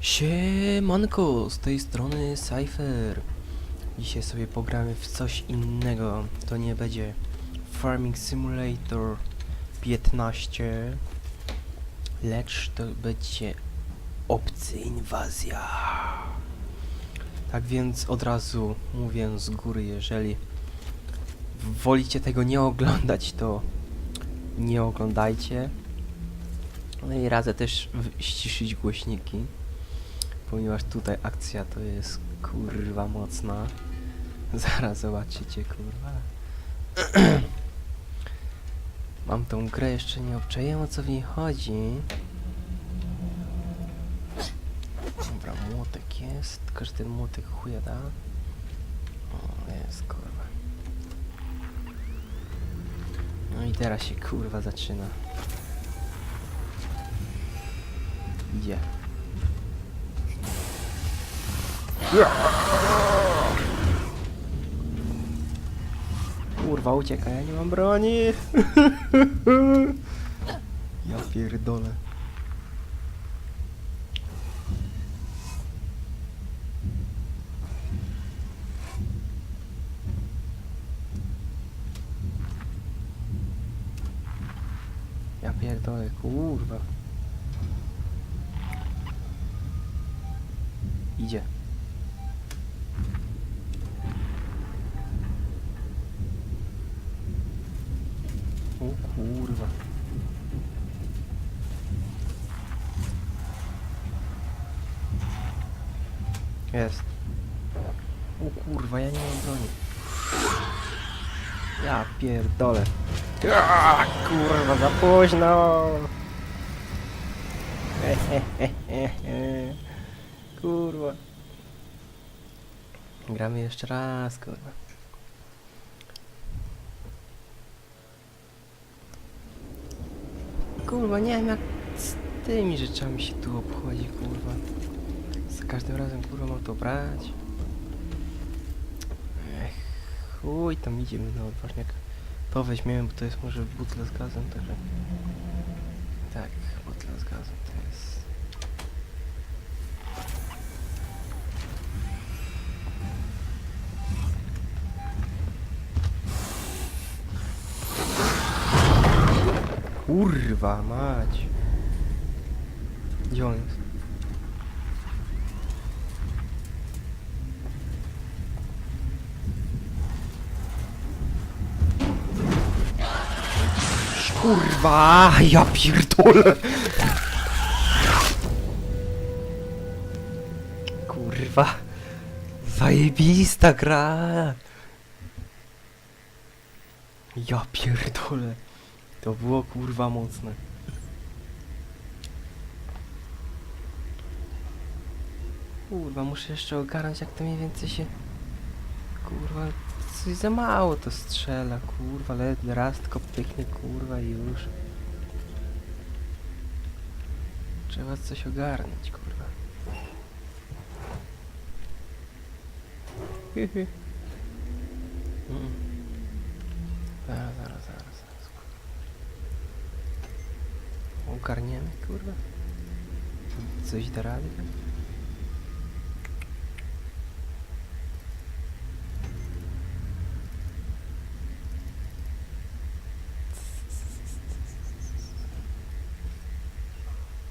Siemanko, z tej strony Cypher. Dzisiaj sobie pogramy w coś innego. To nie będzie Farming Simulator 15, lecz to będzie Obcy Inwazja. Tak więc od razu mówię z góry, jeżeli wolicie tego nie oglądać, to nie oglądajcie. No i radzę też ściszyć głośniki, ponieważ tutaj akcja to jest kurwa mocna. Zaraz zobaczycie kurwa. Mam tą grę jeszcze nie obczaję o co w niej chodzi. Dobra, młotek jest, tylko że ten młotek chuja da. O, jest kurwa. No i teraz się kurwa zaczyna. Idzie. Kurwa, uciekaj, ja nie mam broni. ja pierdolę. Ja pierdolę, kurwa. Idzie. O kurwa. Jest. O kurwa, ja nie mam broni. Ja pierdolę. Ja, kurwa, za późno. Hehehehe. Kurwa. Gramy jeszcze raz, kurwa. Kurwa, nie wiem jak z tymi rzeczami się tu obchodzi, kurwa. Za każdym razem, kurwa, mam to brać. Ech, chuj, tam idziemy na odważniak. To weźmiemy, bo to jest może butle z gazem, także... Tak, butle z gazem to jest... Kurwa mać. Gdzie on jest? Kurwa, ja pierdolę. Kurwa. Zajebista gra. Ja pierdolę. To było kurwa mocne. Kurwa, muszę jeszcze ogarnąć jak to mniej więcej się... Kurwa, coś za mało to strzela, kurwa, ledwie raz tylko pyknie, kurwa i już. Trzeba coś ogarnąć, kurwa. Mm. Zaraz, zaraz, zaraz, zaraz. kurwa. Ogarniemy, kurwa. Coś da?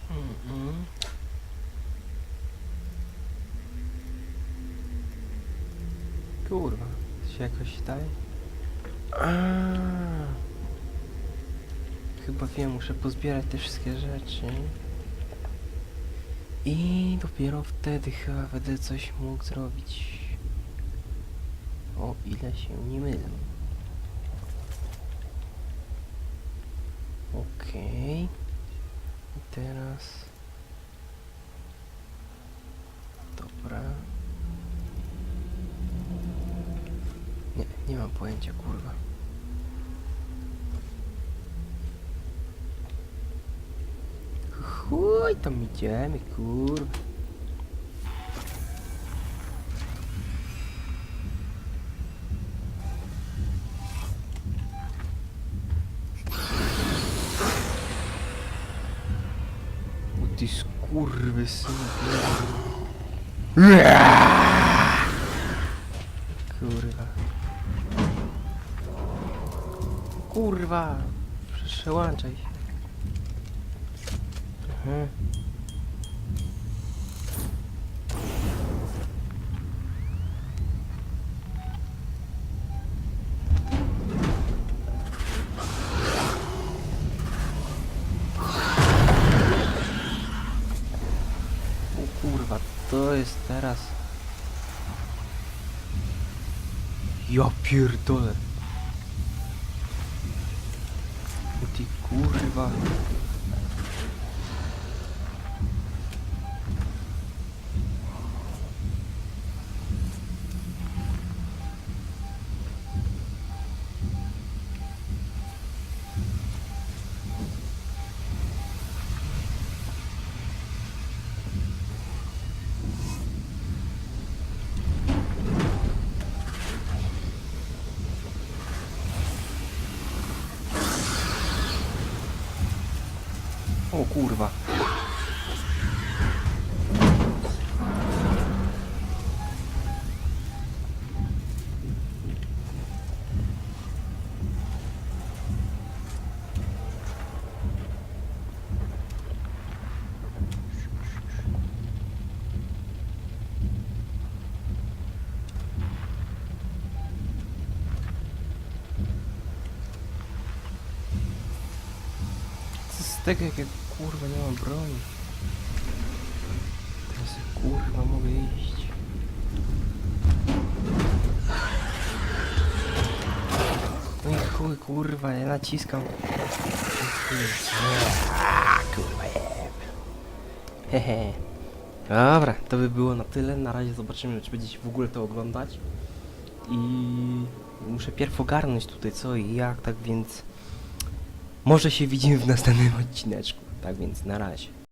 Mhm. Kurwa, się jakoś daje? Chyba wiem, muszę pozbierać te wszystkie rzeczy. I dopiero wtedy chyba będę coś mógł zrobić. O ile się nie mylę. Okej. I teraz... Dobra. Nie, nie mam pojęcia, kurwa. Chuj, tam idziemy, kurwa. Ty sk- kurwy synu. Kurwa. Kurwa. Przełączaj się. O kurwa, to jest teraz. Ja pierdolę. O ty kurwa. O kurwa. Tego, jak ja kurwa nie mam broni? Teraz ja, kurwa mogę iść. No i chuj, kurwa, ja naciskam. Kurwa, jeb. Hehe. Dobra, to by było na tyle. Na razie zobaczymy, czy będziecie w ogóle to oglądać. I muszę pierw ogarnąć tutaj co i jak, tak więc... Może się widzimy w następnym odcineczku. Tak więc na razie.